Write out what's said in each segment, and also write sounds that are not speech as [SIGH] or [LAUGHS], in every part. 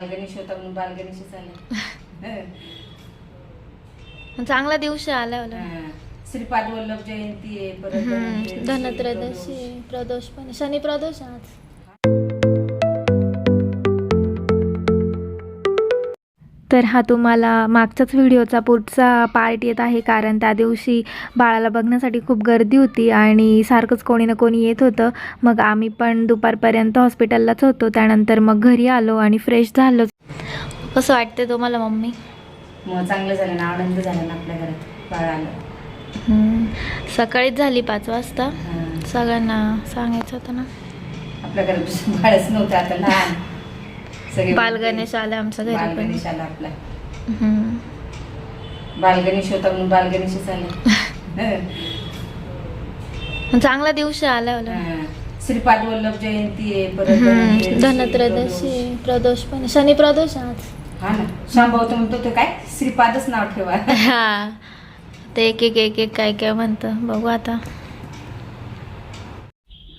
बालगणेश होता म्हणून बालगणेशच आले [LAUGHS] चांगला दिवस आला हा. श्रीपाद वल्लभ जयंती आहे परत धनत्रयोदशी प्रदोष पण आहे. शनी प्रदोष आहे आज. तर हा तुम्हाला मागच्याच व्हिडिओचा पुढचा पार्ट येत आहे. कारण त्या दिवशी बाळाला बघण्यासाठी खूप गर्दी होती आणि सारखंच कोणी ना कोणी येत होतं. मग आम्ही पण दुपारपर्यंत हॉस्पिटललाच होतो. त्यानंतर मग घरी आलो आणि फ्रेश झालो. कसं वाटते तुम्हाला मम्मी? चांगलं झालं ना आनंद झाला ना आपल्या घरात बाळ आलं हम्म, सकाळीच झाली पाच वाजता. सगळ्यांना सांगायचं होतं ना. आपल्या घरात बाळच नव्हतं आता लहान. सगळे बालगणेश आले आमच्या घरी बालगणेश आला आपला. बालगणेश होता म्हणून बालगणेशच आले [LAUGHS] चांगला दिवस आला. श्रीपाद वल्लभ जयंती आहे परत धनत्रयोदशी प्रदोष. पण. शनी प्रदोष आज. हा ना. म्हणतो तो काय? श्रीपादच नाव ठेवा. हा. ते एक एक एक एक काय काय म्हणतं. बघू आता.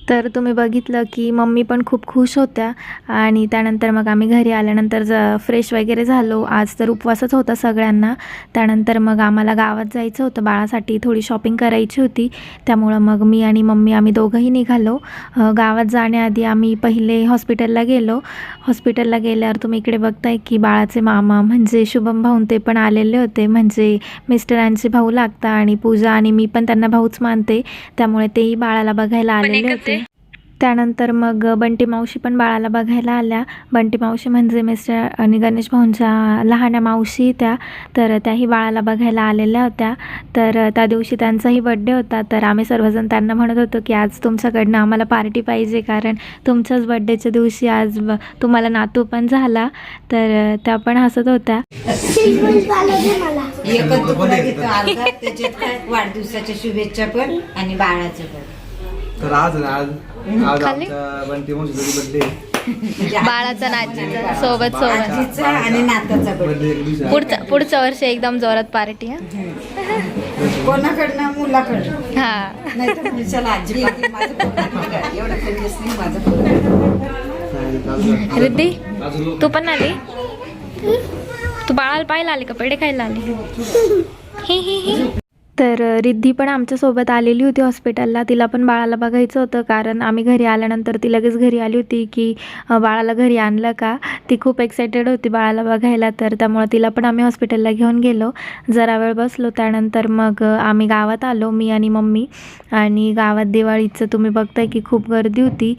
तर तुम्ही बघितलं की मम्मी पण खूप खुश होत्या आणि त्यानंतर मग आम्ही घरी आल्यानंतर ज फ्रेश वगैरे झालो. आज तर उपवासच होता सगळ्यांना. त्यानंतर मग आम्हाला गावात जायचं होतं. बाळासाठी थोडी शॉपिंग करायची होती. त्यामुळं मग मी आणि मम्मी आम्ही दोघंही निघालो. गावात जाण्याआधी आम्ही पहिले हॉस्पिटलला गेलो. हॉस्पिटलला गेल्यावर तुम्ही इकडे बघताय की बाळाचे मामा म्हणजे शुभम भाऊन ते पण आलेले होते. म्हणजे मिस्टरांचे भाऊ लागता आणि पूजा आणि मी पण त्यांना भाऊच मानते. त्यामुळे तेही बाळाला बघायला आलेले होते. त्यानंतर मग बंटी मावशी पण बाळाला बघायला आल्या. बंटी मावशी म्हणजे मिस्टर आणि गणेश भाऊंच्या लहान्या मावशी त्या. तर त्याही बाळाला बघायला आलेल्या होत्या. तर त्या दिवशी त्यांचाही बड्डे होता. तर आम्ही सर्वजण त्यांना म्हणत होतो की आज तुमच्याकडनं आम्हाला पार्टी पाहिजे कारण तुमच्याच बड्डेच्या दिवशी आज तुम्हाला नातू पण झाला. तर त्या पण हसत होत्या. वाढदिवसाच्या शुभेच्छा पण आणि बाळाचं पण. तर आज ना आज आज खाल्ली? आमच्या बंटी मोशी बर्थडे [LAUGHS] म्हणजे बाळाचा सोबत सोबत. आजीचा आणि नाताचा पण बर्थडे एक दिवशी पुढचं पुढच्या वर्षी एकदम जोरात पार्टी हा? कोणाकडनं? मुलाकडनं. हा. नाही तर चला आजी पाठी माझं पोरगं आहे. एवढं कंजूस नाही माझं पोरगं. रिद्धी तू पण आली? तू बाळाला पाहायला आली का? पेढे खायला आली? ही ही ही तर रिद्धी पण आमच्यासोबत आलेली होती हॉस्पिटलला. तिला पण बाळाला बघायचं होतं कारण आम्ही घरी आल्यानंतर ती लगेच घरी आली होती की बाळाला घरी आणलं का? ती खूप एक्सायटेड होती बाळाला बघायला तर त्यामुळे तिला पण आम्ही हॉस्पिटलला घेऊन गेलो. जरा वेळ बसलो त्यानंतर मग आम्ही गावात आलो मी आणि मम्मी. आणि गावात दिवाळीचं तुम्ही बघताय की खूप गर्दी होती.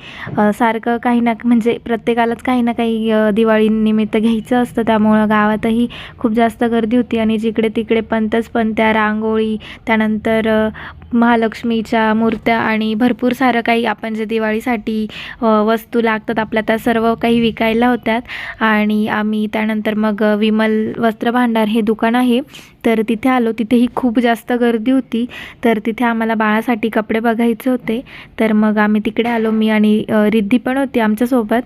सारखं काही ना म्हणजे प्रत्येकालाच काही ना काही दिवाळीनिमित्त घ्यायचं असतं. त्यामुळं गावातही खूप जास्त गर्दी होती. आणि जिकडे तिकडे पंतच पंत्या रांगोळी त्यानंतर महालक्ष्मीच्या मूर्त्या आणि भरपूर सारं काही आपण जे दिवाळीसाठी वस्तू लागतात आपल्या त्या सर्व काही विकायला होत्यात. आणि आम्ही त्यानंतर मग विमल वस्त्र भांडार हे दुकान आहे. तर तिथे आलो. तिथेही खूप जास्त गर्दी होती. तर तिथे आम्हाला बाळासाठी कपडे बघायचे होते. तर मग आम्ही तिकडे आलो. मी आणि रिद्धी पण होती आमच्यासोबत.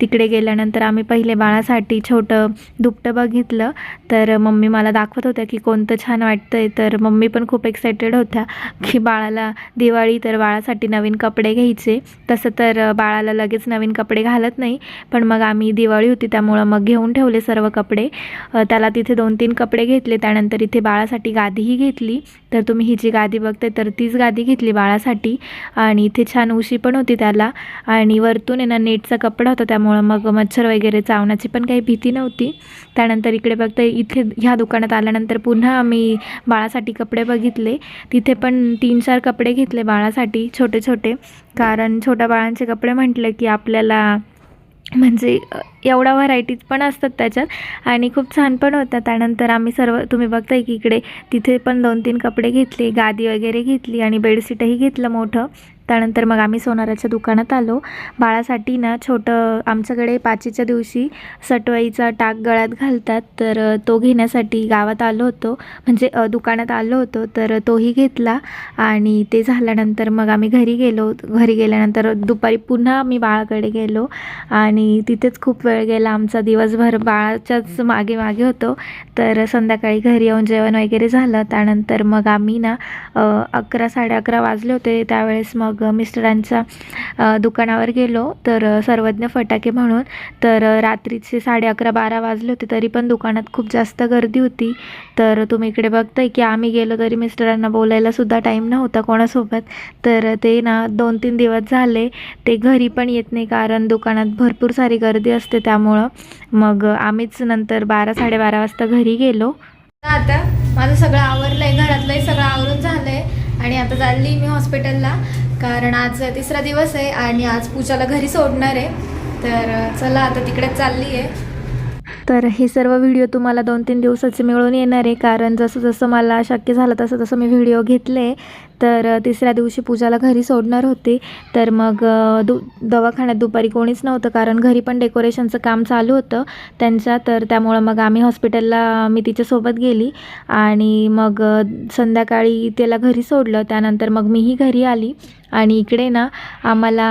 तिकडे गेल्यानंतर आम्ही पहिले बाळासाठी छोटं दुपटं बघितलं. तर मम्मी मला दाखवत होत्या की कोणतं छान वाटतंय. तर मम्मी पण खूप एक्सायटेड होत्या. की बाळाला दिवाळी तर बाळासाठी नवीन कपडे घ्यायचे. तसं तर बाळाला लगेच नवीन कपडे घालत नाही. पण मग आम्ही दिवाळी होती त्यामुळं मग घेऊन ठेवले सर्व कपडे. त्याला तिथे दोन तीन कपडे घेतले. त्यानंतर इथे बाळासाठी गादीही घेतली. तर तुम्ही ही जी गादी बघताय तर तीच गादी घेतली बाळासाठी. आणि इथे छान उशी पण होती त्याला. आणि वरतून आहे ना नेटचा कपडा होता त्यामुळं मग मच्छर वगैरे चावण्याची पण काही भीती नव्हती. त्यानंतर इकडे बघताय इथे ह्या दुकानात आल्यानंतर पुन्हा आम्ही बाळासाठी कपडे बघितले. तिथे पण तीन चार कपडे घेतले बाळासाठी छोटे छोटे. कारण छोट्या बाळांचे कपडे म्हटले की आपल्याला म्हणजे एवढा व्हरायटीज पण असतात त्याच्यात आणि खूप छान पण होत्या त्यानंतर आम्ही सर्व तुम्ही बघताय की इकडे तिथे पण दोन तीन कपडे घेतले गादी वगैरे घेतली आणि बेडशीटही घेतलं मोठं. त्यानंतर मग आम्ही सोनाराच्या दुकानात आलो. बाळासाठी ना छोटं आमच्याकडे पाचीच्या दिवशी सटवाईचा टाक गळ्यात घालतात. तर तो घेण्यासाठी गावात आलो होतो. म्हणजे दुकानात आलो होतो. तर तोही घेतला. आणि ते झाल्यानंतर मग आम्ही घरी गेलो. घरी गेल्यानंतर दुपारी पुन्हा आम्ही बाळाकडे गेलो. आणि तिथेच खूप वेळ गेला. आमचा दिवसभर बाळाच्याच मागे मागे होतो. तर संध्याकाळी घरी येऊन जेवण वगैरे झालं. त्यानंतर मग आम्ही ना अकरा साडे अकरा वाजले होते. त्यावेळेस मग मग मिस्टरांच्या दुकानावर गेलो. तर सर्वज्ञ फटाके म्हणून. तर रात्रीचे साडे अकरा बारा वाजले होते तरी पण दुकानात खूप जास्त गर्दी होती. तर तुम्ही इकडे बघताय की आम्ही गेलो तरी मिस्टरांना बोलायला सुद्धा टाईम नव्हता कोणासोबत. तर ते ना दोन तीन दिवस झाले. ते घरी पण येत नाही कारण दुकानात भरपूर सारी गर्दी असते त्यामुळं. मग आम्हीच नंतर बारा साडेबारा वाजता घरी गेलो. आता माझं सगळं आवरलंय घरातलंही सगळं आवरून झालंय. आणि आता चालली मी हॉस्पिटलला. कारण आज तिसरा दिवस आहे आणि आज पूजाला घरी सोडणार आहे. तर चला आता तिकडेच चालली आहे तर हे सर्व व्हिडिओ तुम्हाला दोन तीन दिवसाचे मिळून येणार आहे. कारण जसं जसं मला शक्य झालं तसं तसं मी व्हिडिओ घेतले. तर तिसऱ्या दिवशी पूजाला घरी सोडणार होते. तर मग दु दवाखान्यात दुपारी कोणीच नव्हतं कारण घरी पण डेकोरेशनचं काम चालू होतं त्यांच्या. तर त्यामुळं मग आम्ही हॉस्पिटलला मी तिच्यासोबत गेली आणि मग संध्याकाळी त्याला घरी सोडलं. त्यानंतर मग मीही घरी आली आणि इकडे ना आम्हाला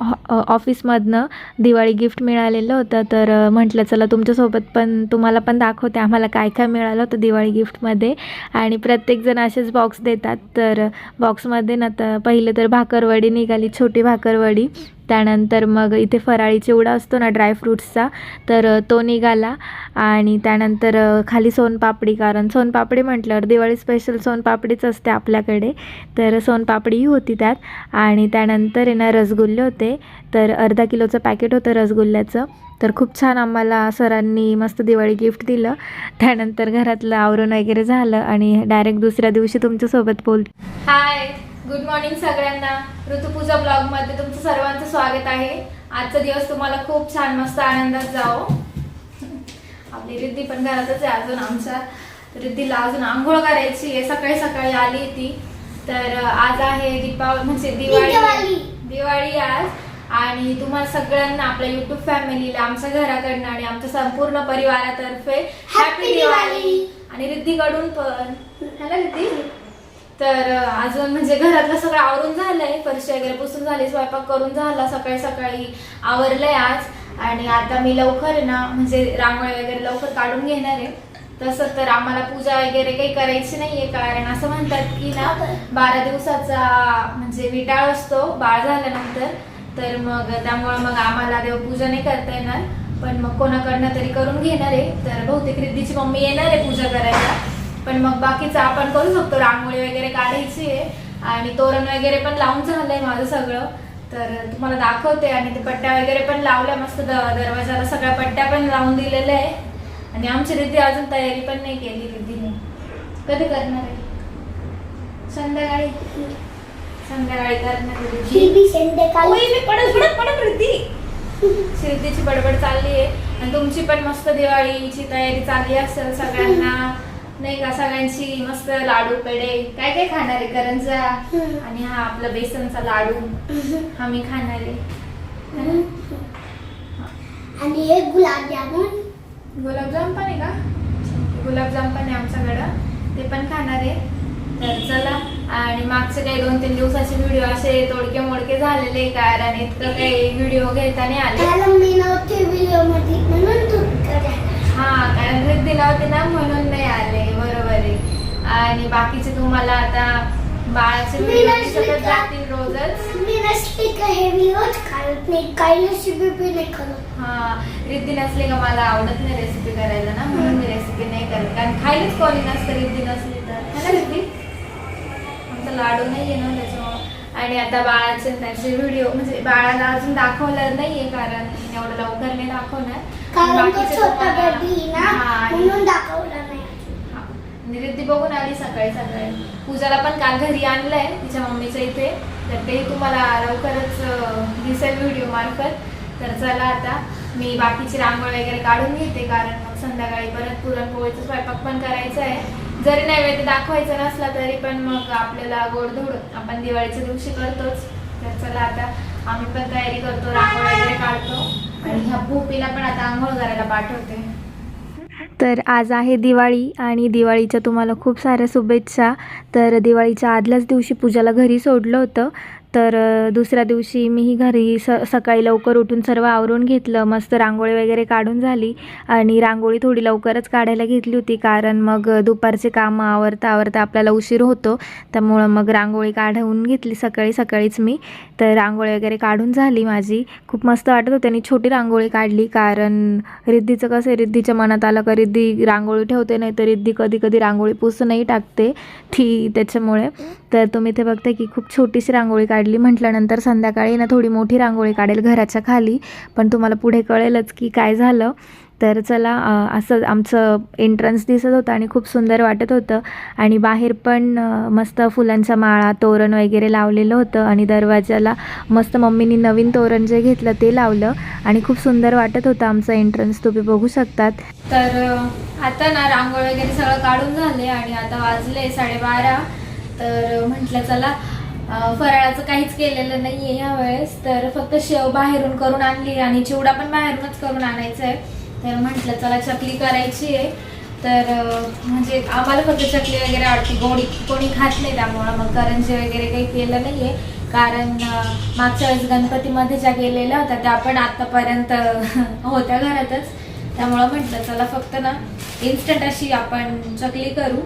हॉ- ऑफिसमधनं दिवाळी गिफ्ट मिळालेलं होतं. तर म्हटलं चला तुमच्यासोबत पण तुम्हाला पण दाखवते आम्हाला काय काय मिळालं होतं दिवाळी गिफ्टमध्ये. आणि प्रत्येकजण असेच बॉक्स देतात. तर बॉक्समध्ये ना तर पहिले तर भाकरवडी निघाली छोटी भाकरवडी. त्यानंतर मग इथे फराळी चिवडा असतो ना ड्रायफ्रूट्सचा तर तो निघाला. आणि त्यानंतर खाली सोनपापडी कारण सोनपापडी म्हटल्यावर दिवाळी स्पेशल सोनपापडीच असते आपल्याकडे. तर सोनपापडीही होती त्यात. आणि त्यानंतर आहे ना रसगुल्ले होते. तर अर्धा किलोचं पॅकेट होतं रसगुल्ल्याचं. तर खूप छान आम्हाला सरांनी मस्त दिवाळी गिफ्ट दिलं. त्यानंतर घरातलं आवरण वगैरे झालं आणि डायरेक्ट दुसऱ्या दिवशी तुमच्यासोबत बोल हाय गुड मॉर्निंग सगळ्यांना. ऋतुपूजा ब्लॉगमध्ये तुमचं सर्वांचं स्वागत आहे. आजचा दिवस तुम्हाला खूप छान मस्त आनंदात जावो. आपली रिद्धी पण घरातच आहे अजून आमच्या. रिद्धीला अजून आंघोळ करायची आहे. सकाळी सकाळी आली ती तर आज आहे दीपावली म्हणजे दिवाळी. दिवाळी आज. आणि तुम्हाला सगळ्यांना आपल्या युट्यूब फॅमिलीला आमच्या घराकडनं आणि आमच्या संपूर्ण परिवारातर्फे हॅपी दिवाळी आणि रिद्धीकडून पण. है ना रिद्धी. तर अजून म्हणजे घरातलं सगळं आवरून झालंय. फरशी वगैरे पुसून झाली स्वयंपाक करून झाला सकाळी सकाळी आवरलंय आज. आणि आता मी लवकर आहे ना म्हणजे रांगोळी वगैरे लवकर काढून घेणार आहे. तसं तर आम्हाला पूजा वगैरे काही करायची नाहीये कारण असं म्हणतात की ना बारा दिवसाचा म्हणजे विटाळ असतो बाळ झाल्यानंतर. तर मग त्यामुळे मग आम्हाला देवपूजा नाही करता येणार. पण मग कोणाकडनं तरी करून घेणार आहे. तर बहुतेक रिद्धीची मम्मी येणार आहे पूजा करायला. पण मग बाकीचं आपण करू शकतो. रांगोळी वगैरे काढायची आहे. आणि तोरण वगैरे पण लावून झालंय माझं सगळं. तर तुम्हाला दाखवते. आणि ते पट्ट्या वगैरे पण लावल्या मस्त द- दरवाजाला. सगळ्या पट्ट्या पण लावून दिलेल्या आहे. आणि आमची रिद्धी अजून तयारी पण नाही केली. रिद्धीने. कधी करणार आहे? संध्याकाळी. संध्याकाळी पडत पडत पडत रिद्धी शिर्दीची बडबड चालली आहे आणि तुमची पण मस्त दिवाळीची तयारी चालली असेल सगळ्यांना. नाही का सगळ्यांची मस्त लाडू पेढे काय काय खाणार आहे करंजा? आणि हा आपला बेसनचा लाडू. हा मी खाणार आहे. आणि एक गुलाबजामुन. गुलाबजाम पण आहे का? गुलाबजाम पण आहे आमच्याकडं. ते पण खाणार आहे. तर चला. आणि मागचे काही दोन तीन दिवसाचे व्हिडिओ असे तोडके मोडके झालेले कारण इतकं काही व्हिडिओ घेता नाही आले. मी नव्हते व्हिडिओमध्ये म्हणून हा कारण रिद्धी नव्हती ना म्हणून नाही आले. बरोबर आहे. आणि बाकीचे तुम्हाला आता बाळाचे व्हिडिओ? जातील रोजच. मी नसली का हे नाही काही रेसिपी बी नाही करत. हा रिद्धी नसली का मला आवडत नाही रेसिपी करायला ना म्हणून मी रेसिपी नाही करत. कारण खायलाच कोणी नसतं रिद्धी नसली तर. है ना रिद्धी? लाडू नाही आहे ना त्याच्यामुळं. आणि आता बाळाचे त्याचे व्हिडिओ म्हणजे बाळाला अजून दाखवलं नाहीये कारण एवढं लवकर नाही दाखवणार. कारण तो बाकीचे छोटा तुम्हाला- बेबी ना हा, आणि- म्हणून दाखवला नाही. हा. आणि रिद्धी बघून आली सकाळी सकाळी. पूजाला पण काल घरी आणलंय तिच्या मम्मीच्या इथे. तर ते तुम्हाला लवकरच अं, दिसेल व्हिडिओ मार्फत. तर चला आता मी बाकीची रांगोळ वगैरे काढून घेते कारण मग संध्याकाळी परत पुरणपोळीचा स्वयंपाक पण करायचा आहे जरी नैवेद्य दाखवायचा नसला तरी पण मग आपल्याला गोडधोड आपण दिवाळीच्या दिवशी करतोच. तर चला आता आम्ही पण तयारी करतो रांगोळ वगैरे काढतो. आणि ह्या भूपीला पण आता आंघोळ करायला पाठवते. तर आज आहे दिवाळी आणि दिवाळीच्या तुम्हाला खूप साऱ्या शुभेच्छा. तर दिवाळीच्या आदल्याच दिवशी पूजाला घरी सोडलं होतं. तर दुसऱ्या दिवशी मीही घरी स सकाळी लवकर उठून सर्व आवरून घेतलं. मस्त रांगोळी वगैरे काढून झाली आणि रांगोळी थोडी लवकरच काढायला घेतली होती कारण मग दुपारचे कामं आवरता आवरता आपल्याला उशीर होतो. त्यामुळं मग रांगोळी काढून घेतली सकाळी सकाळीच मी. तर रांगोळी वगैरे काढून झाली माझी. खूप मस्त वाटत होती आणि छोटी रांगोळी काढली कारण रिद्धीचं कसं आहे रिद्धीच्या मनात आलं का रिद्धी रांगोळी ठेवते नाही तर रिद्धी कधी कधी रांगोळी पुसूनही टाकते. ती त्याच्यामुळे. तर तुम्ही ते बघताय की खूप छोटीशी रांगोळी काढली. म्हटल्यानंतर संध्याकाळी ना थोडी मोठी रांगोळी काढेल घराच्या खाली. पण तुम्हाला पुढे कळेलच की काय झालं. तर चला असं आमचं एंट्रन्स दिसत होतं आणि खूप सुंदर वाटत होतं. आणि बाहेर पण मस्त फुलांच्या माळा तोरण वगैरे लावलेलं होतं. आणि दरवाजाला मस्त मम्मीनी नवीन तोरण जे घेतलं ते लावलं. आणि खूप सुंदर वाटत होतं आमचं एंट्रन्स तुम्ही बघू शकतात. तर आता ना रांगोळी वगैरे सगळं काढून झाले आणि आता वाजले साडेबारा. तर म्हटलं चला फराळाचं काहीच केलेलं नाही आहे ह्यावेळेस. तर फक्त शेव बाहेरून करून आणली आणि चिवडा पण बाहेरूनच करून आणायचा आहे तर म्हटलं चला चकली करायची आहे. तर म्हणजे आम्हाला फक्त चकली वगैरे आवडते. गोडी कोणी खात नाही त्यामुळं मग करंजी वगैरे काही केलं नाही आहे कारण मागच्या वेळेस गणपतीमध्ये ज्या गेलेल्या होत्या त्या पण आतापर्यंत [LAUGHS] होत्या घरातच. त्यामुळं म्हटलं चला फक्त ना इन्स्टंट अशी आपण चकली करू.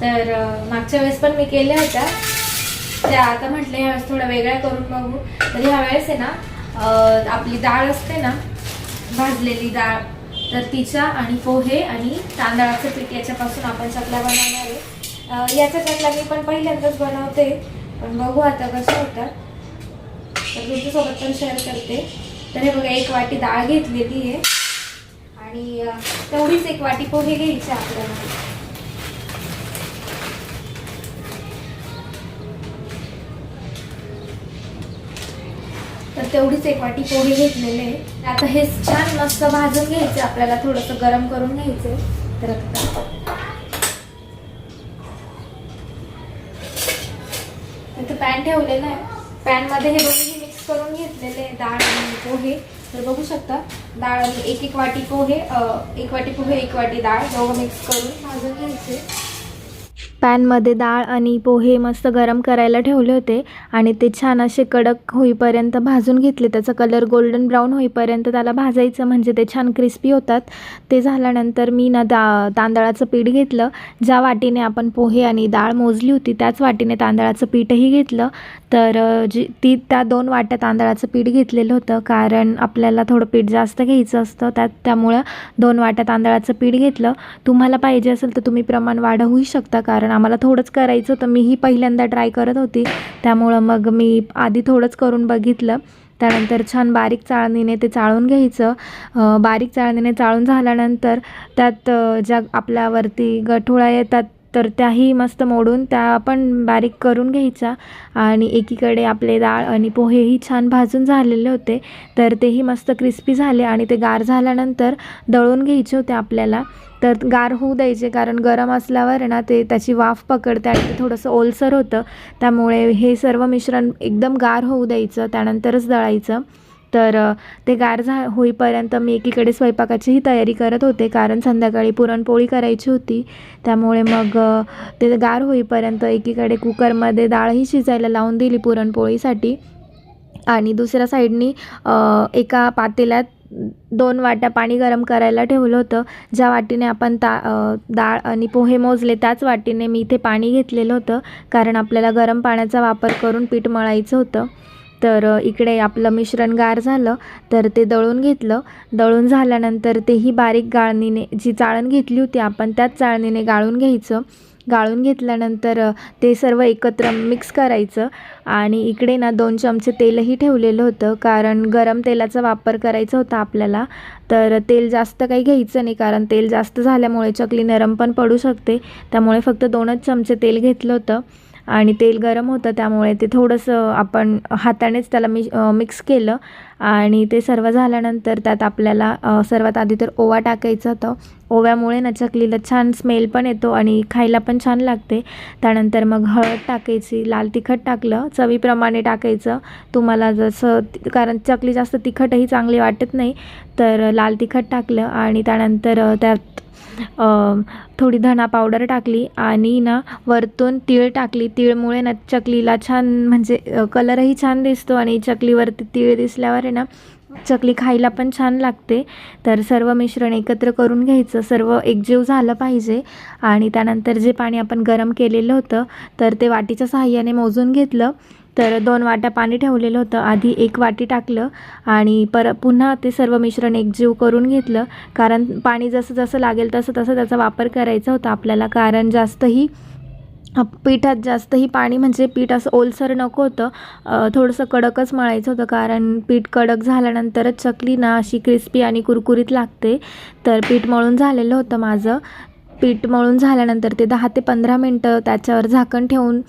तर मागच्या वेळेस पण मी केल्या होत्या. त्या आता म्हटलं ह्यावेळेस थोड्या वेगळ्या करून बघू. तर ह्यावेळेस आहे ना आपली डाळ असते ना भाजलेली डाळ तर तिच्या आणि पोहे आणि तांदळाचं पीठ याच्यापासून आपण चकल्या बनवणार आहे. याचा याच्या चकल्या मी पण पहिल्यांदाच बनवते पण बघू आता कसं होतं. तर तुमच्यासोबत पण शेअर करते. तर हे बघा एक वाटी डाळ घेतलेली आहे. आणि तेवढीच एक वाटी पोहे घ्यायचे आपल्याला. तर तेवढीच एक वाटी पोहे घेतलेले आहे. आता हे छान मस्त भाजून घ्यायचे. आपल्याला थोडंसं गरम करून घ्यायचे तर आता पॅन ठेवलेलं आहे. पॅनमध्ये हे दोन्ही मिक्स करून घेतलेले डाळ आणि पोहे. तर बघू शकता डाळ आणि एक एक वाटी पोहे एक वाटी पोहे एक वाटी डाळ. दोघं मिक्स करून भाजून घ्यायचे. पॅनमध्ये डाळ आणि पोहे मस्त गरम करायला ठेवले होते आणि ते छान असे कडक होईपर्यंत भाजून घेतले. त्याचा कलर गोल्डन ब्राऊन होईपर्यंत त्याला भाजायचं म्हणजे ते छान क्रिस्पी होतात. ते झाल्यानंतर मी ना दा तांदळाचं पीठ घेतलं. ज्या वाटीने आपण पोहे आणि डाळ मोजली होती त्याच वाटीने तांदळाचं पीठही घेतलं. तर जी ती त्या दोन वाट्या तांदळाचं पीठ घेतलेलं होतं. कारण आपल्याला थोडं पीठ जास्त घ्यायचं असतं. त्यात त्यामुळं दोन वाट्या तांदळाचं पीठ घेतलं. तुम्हाला पाहिजे असेल तर तुम्ही प्रमाण वाढवूही शकता. कारण आम्हाला थोडंच करायचं होतं. मीही पहिल्यांदा ट्राय करत होती. त्यामुळं मग मी आधी थोडंच करून बघितलं. त्यानंतर छान बारीक चाळणीने ते चाळून घ्यायचं. बारीक चाळणीने चाळून झाल्यानंतर त्यात ज्या आपल्यावरती गठोळा येतात तर त्याही मस्त मोडून त्या पण बारीक करून घ्यायच्या आणि एकीकडे आपले डाळ आणि पोहेही छान भाजून झालेले होते. तर तेही मस्त क्रिस्पी झाले आणि ते गार झाल्यानंतर दळून घ्यायचे होते आपल्याला. तर गार होऊ द्यायचे कारण गरम असल्यावर ना ते त्याची वाफ पकडते आणि ते थोडंसं ओलसर होतं. त्यामुळे हे सर्व मिश्रण एकदम गार होऊ द्यायचं त्यानंतरच दळायचं. तर ते गार झा होईपर्यंत मी एकीकडे स्वयंपाकाचीही तयारी करत होते कारण संध्याकाळी पुरणपोळी करायची होती. त्यामुळे मग ते गार होईपर्यंत एकीकडे कुकरमध्ये डाळही शिजायला लावून दिली पुरणपोळीसाठी. आणि दुसऱ्या साईडनी एका पातेल्यात दोन वाट्या पाणी गरम करायला ठेवलं होतं. ज्या वाटीने आपण ता डाळ आणि पोहे मोजले त्याच वाटीने मी इथे पाणी घेतलेलं होतं कारण आपल्याला गरम पाण्याचा वापर करून पीठ मळायचं होतं. तर इकडे आपलं मिश्रण गार झालं तर ते दळून घेतलं. दळून झाल्यानंतर तेही बारीक गाळणीने जी चाळण घेतली होती आपण त्याच चाळणीने गाळून घ्यायचं. गाळून घेतल्यानंतर ते सर्व एकत्र मिक्स करायचं आणि इकडे ना दोन चमचे तेलही ठेवलेलं होतं कारण गरम तेलाचा वापर करायचा होता आपल्याला. तर तेल जास्त काही घ्यायचं नाही कारण तेल जास्त झाल्यामुळे चकली नरम पण पडू शकते. त्यामुळे फक्त दोनच चमचे तेल घेतलं होतं. आणि तेल गरम होतं त्यामुळे ते थोडंसं आपण हातानेच त्याला मि मिक्स केलं. आणि ते सर्व झाल्यानंतर त्यात आपल्याला सर्वात आधी तर ओवा टाकायचा होतं. ओव्यामुळे ना चकलीला छान स्मेल पण येतो आणि खायला पण छान लागते. त्यानंतर मग हळद टाकायची लाल तिखट टाकलं चवीप्रमाणे टाकायचं. तुम्हाला जसं कारण चकली जास्त तिखटही चांगली वाटत नाही तर लाल तिखट टाकलं आणि त्यानंतर त्यात थोडी धना पावडर टाकली आणि ना वरतून तीळ टाकली. तीळमुळे ना चकलीला छान म्हणजे कलरही छान दिसतो आणि चकलीवरती तीळ दिसल्यावर आहे ना चकली खायला पण छान लागते. तर सर्व मिश्रण एकत्र करून घ्यायचं. सर्व एकजीव झालं पाहिजे. आणि त्यानंतर जे पाणी आपण गरम केलेलं होतं तर ते वाटीच्या सहाय्याने मोजून घेतलं. तर दोन वाट्या पाणी ठेवलेलं होतं. आधी एक वाटी टाकलं आणि पर पुन्हा ते सर्व मिश्रण एकजीव करून घेतलं. कारण पाणी जसं जसं लागेल तसं तसं त्याचा वापर करायचा होता आपल्याला. कारण जास्तही पिठात जास्तही पाणी म्हणजे पीठ असं ओलसर नको होतं. थोडंसं कडकच मळायचं होतं. कारण पीठ कडक झाल्यानंतरच चकली ना अशी क्रिस्पी आणि कुरकुरीत लागते. तर पीठ मळून झालेलं होतं माझं. पीठ मळून झाल्यानंतर ते दहा ते पंधरा मिनटं त्याच्यावर झाकण ठेवून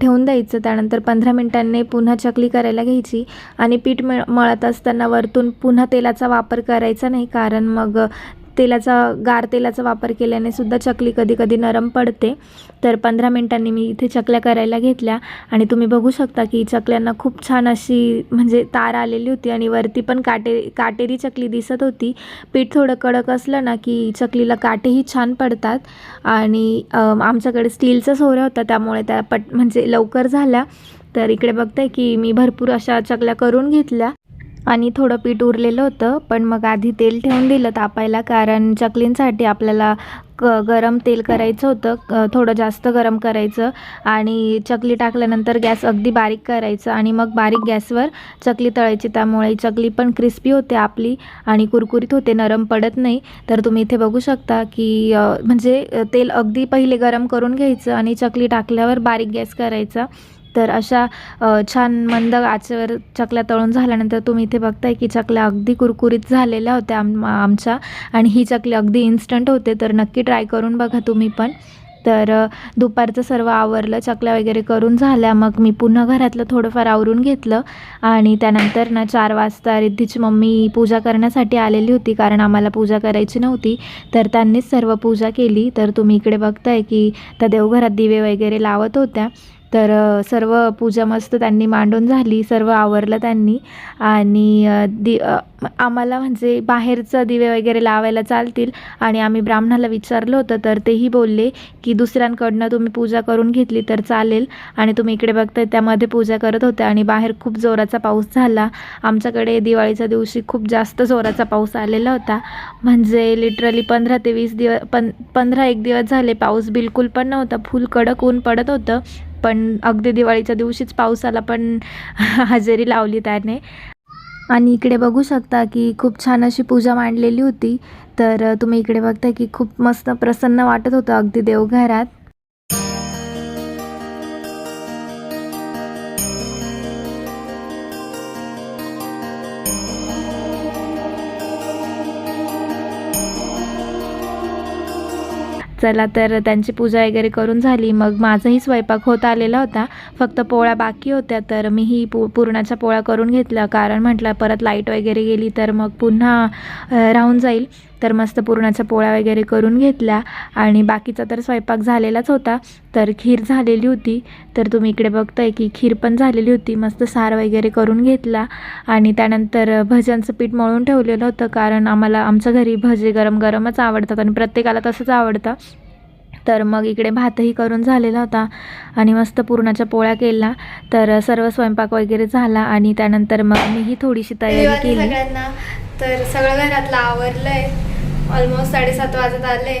ठेवून द्यायचं. त्यानंतर पंधरा मिनटांनी पुन्हा चकली करायला घ्यायची आणि पीठ मिळ मळत असताना वरतून पुन्हा तेलाचा वापर करायचा नाही. कारण मग तेलाचा गार तेलाचा वापर केल्याने सुद्धा चकली कधी कधी नरम पडते. तर पंधरा मिनटांनी मी इथे चकल्या करायला घेतल्या. आणि तुम्ही बघू शकता की चकल्यांना खूप छान अशी म्हणजे तार आलेली होती आणि वरती पण काटे काटेरी चकली दिसत होती. पीठ थोडं कडक असलं ना की चकलीला काटेही छान पडतात. आणि आमच्याकडे स्टीलचा सोऱ्या होता त्यामुळे त्या पट म्हणजे लवकर झाल्या. तर इकडे बघताय की मी भरपूर अशा चकल्या करून घेतल्या. आणि थोडं पीठ उरलेलं होतं पण मग आधी तेल ठेवून दिलं तापायला कारण चकलींसाठी आपल्याला क गरम तेल करायचं होतं क- थोडं जास्त गरम करायचं आणि चकली टाकल्यानंतर गॅस अगदी बारीक करायचं आणि मग बारीक गॅसवर चकली तळायची. त्यामुळे चकली पण क्रिस्पी होते आपली आणि कुरकुरीत होते नरम पडत नाही. तर तुम्ही इथे बघू शकता की म्हणजे तेल अगदी पहिले गरम करून घ्यायचं आणि चकली टाकल्यावर बारीक गॅस करायचा. तर अशा छान मंद आचेवर चकल्या तळून झाल्यानंतर तुम्ही इथे बघताय की चकल्या अगदी कुरकुरीत झालेल्या होत्या आम आमच्या आणि ही चकली अगदी इन्स्टंट होते तर नक्की ट्राय करून बघा तुम्ही पण. तर दुपारचं सर्व आवरलं चकल्या वगैरे करून झाल्या मग मी पुन्हा घरातलं थोडंफार आवरून घेतलं आणि त्यानंतर ना चार वाजता रिद्धीची मम्मी पूजा करण्यासाठी आलेली होती कारण आम्हाला पूजा करायची नव्हती. तर त्यांनीच सर्व पूजा केली. तर तुम्ही इकडे बघताय की त्या देवघरात दिवे वगैरे लावत होत्या. तर सर्व पूजा मस्त त्यांनी मांडून झाली सर्व आवरलं त्यांनी. आणि दि आम्हाला म्हणजे बाहेरचं दिवे वगैरे लावायला चालतील. आणि आम्ही ब्राह्मणाला विचारलं होतं तर तेही बोलले की दुसऱ्यांकडनं तुम्ही पूजा करून घेतली तर चालेल. आणि तुम्ही इकडे बघताय त्यामध्ये पूजा करत होत्या आणि बाहेर खूप जोराचा पाऊस झाला. आमच्याकडे दिवाळीच्या दिवशी खूप जास्त जोराचा पाऊस आलेला होता. म्हणजे लिटरली पंधरा ते वीस दिवस पं पंधरा एक दिवस झाले पाऊस बिलकुल पण नव्हता. फुल कडक ऊन पडत होतं. पण अगदी दिवाळीच्या दिवशीच पावसाला पण [LAUGHS] हजेरी लावली त्याने. आणि इकडे बघू शकता की खूप छान अशी पूजा मांडलेली होती. तर तुम्ही इकडे बघता की खूप मस्त प्रसन्न वाटत होतं अगदी देवघरात. चला तर त्यांची पूजा वगैरे करून झाली. मग माझाही स्वयंपाक होत आलेला होता. फक्त पोळ्या बाकी होत्या. तर मीही पू पुरणाच्या पोळ्या करून घेतल्या. कारण म्हटलं परत लाइट वगैरे गेली तर मग पुन्हा राहून जाईल. तर मस्त पुरणाच्या पोळ्या वगैरे करून घेतल्या. आणि बाकीचा तर स्वयंपाक झालेलाच होता. तर खीर झालेली होती. तर तुम्ही इकडे बघताय की खीर पण झालेली होती. मस्त सार वगैरे करून घेतला. आणि त्यानंतर भज्यांचं पीठ मळून ठेवलेलं होतं. कारण आम्हाला आमच्या घरी भजे गरम गरमच आवडतात आणि प्रत्येकाला तसंच आवडतं. तर मग इकडे भातही करून झालेला होता. आणि मस्त पुरणाच्या पोळ्या केल्या. तर सर्व स्वयंपाक वगैरे झाला. आणि त्यानंतर मग मीही थोडीशी तयारी केली. तर सगळं घरातलं आवरलंय. ऑलमोस्ट साडेसात वाजत आले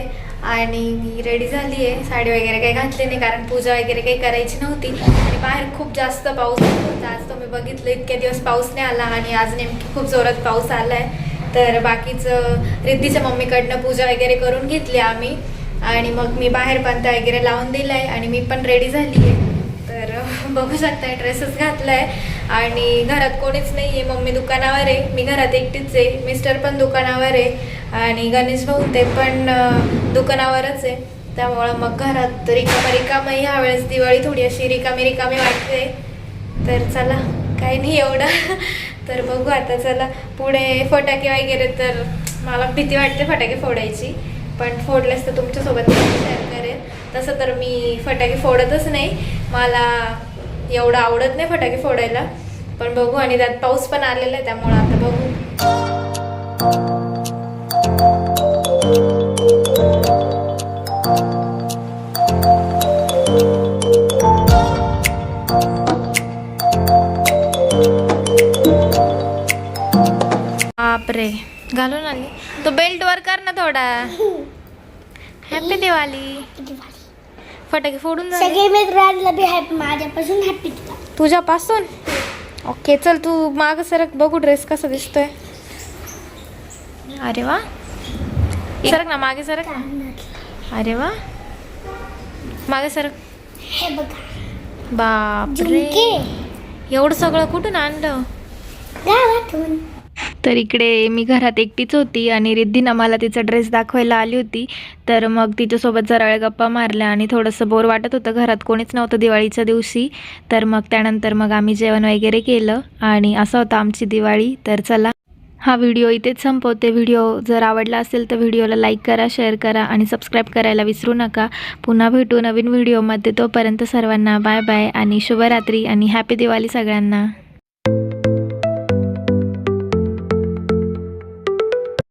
आणि मी रेडी झाली आहे साडी वगैरे काही घातली नाही कारण पूजा वगैरे काही करायची नव्हती. आणि बाहेर खूप जास्त पाऊस होता. आज तुम्ही बघितलं इतके दिवस पाऊस नाही आला आणि आज नेमकी खूप जोरात पाऊस आला आहे तर बाकीचं रिद्धीच्या मम्मीकडनं पूजा वगैरे करून घेतली आम्ही. आणि मग मी बाहेर पंत वगैरे लावून दिलाय आणि मी पण रेडी झाली आहे बघू शकताय ड्रेसेस घातलाय. आणि घरात कोणीच नाही आहे मम्मी दुकानावर आहे. मी घरात एकटीच आहे. मिस्टर पण दुकानावर आहे. आणि गणेश भाऊ ते पण दुकानावरच आहे. त्यामुळं मग घरात रिकामा रिकामा ह्यावेळेस दिवाळी थोडी अशी रिकामी रिकामी वाटते. तर चला काही नाही एवढं. [LAUGHS] तर बघू आता चला. पुढे फटाके वगैरे तर मला भीती वाटते फटाके फोडायची. पण फोडल्यास तर तुमच्यासोबत शेअर करेन. तसं तर मी फटाके फोडतच नाही. मला एवढं आवडत नाही फटाके फोडायला. पण बघू आणि त्यात पाऊस पण आलेला आहे त्यामुळं आता बघू. बापरे. घालून आली. तो बेल्ट वर कर ना थोडा. [LAUGHS] हॅपी दिवाळी फटाके फोडून झाले सगळे मित्रांना बी हॅपी माझ्यापासून हॅपी तुला तुझ्यापासून? ओके चल तू माग सरक बघू ड्रेस कसा दिसतोय. अरे वा. सरक ना मागे सरक. अरे वा. मागे सरक. हे बघा. बापरे. झुमके. एवढं सगळं कुठून आणलं? गावातून. तर इकडे मी घरात एकटीच होती आणि रिद्धीनं मला तिचा ड्रेस दाखवायला आली होती. तर मग तिच्यासोबत जरा वेळ गप्पा मारल्या आणि थोडंसं बोर वाटत होतं. घरात कोणीच नव्हतं दिवाळीच्या दिवशी. तर मग त्यानंतर मग आम्ही जेवण वगैरे केलं आणि असं होतं आमची दिवाळी. तर चला हा व्हिडिओ इथेच संपवते. व्हिडिओ जर आवडला असेल तर व्हिडिओला लाईक करा शेअर करा आणि सबस्क्राईब करायला विसरू नका. पुन्हा भेटू नवीन व्हिडिओमध्ये. तोपर्यंत सर्वांना बाय बाय आणि शुभरात्री आणि हॅपी दिवाळी सगळ्यांना.